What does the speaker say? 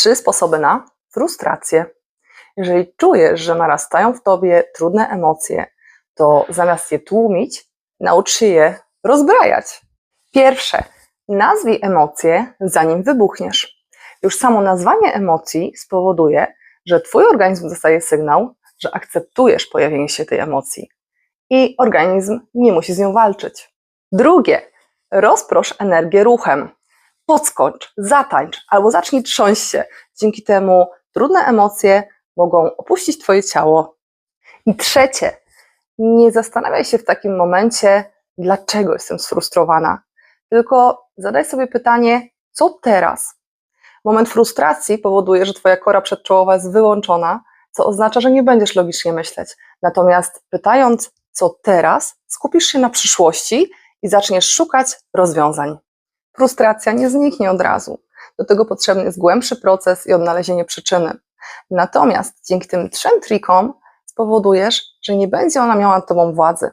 Trzy sposoby na frustrację. Jeżeli czujesz, że narastają w tobie trudne emocje, to zamiast je tłumić, naucz się je rozbrajać. Pierwsze, nazwij emocje, zanim wybuchniesz. Już samo nazwanie emocji spowoduje, że Twój organizm dostaje sygnał, że akceptujesz pojawienie się tej emocji i organizm nie musi z nią walczyć. Drugie, rozprosz energię ruchem. Podskocz, zatańcz albo zacznij trząść się. Dzięki temu trudne emocje mogą opuścić Twoje ciało. I trzecie, nie zastanawiaj się w takim momencie, dlaczego jestem sfrustrowana, tylko zadaj sobie pytanie, co teraz? Moment frustracji powoduje, że Twoja kora przedczołowa jest wyłączona, co oznacza, że nie będziesz logicznie myśleć. Natomiast pytając, co teraz, skupisz się na przyszłości i zaczniesz szukać rozwiązań. Frustracja nie zniknie od razu. Do tego potrzebny jest głębszy proces i odnalezienie przyczyny. Natomiast dzięki tym trzem trikom spowodujesz, że nie będzie ona miała nad tobą władzy.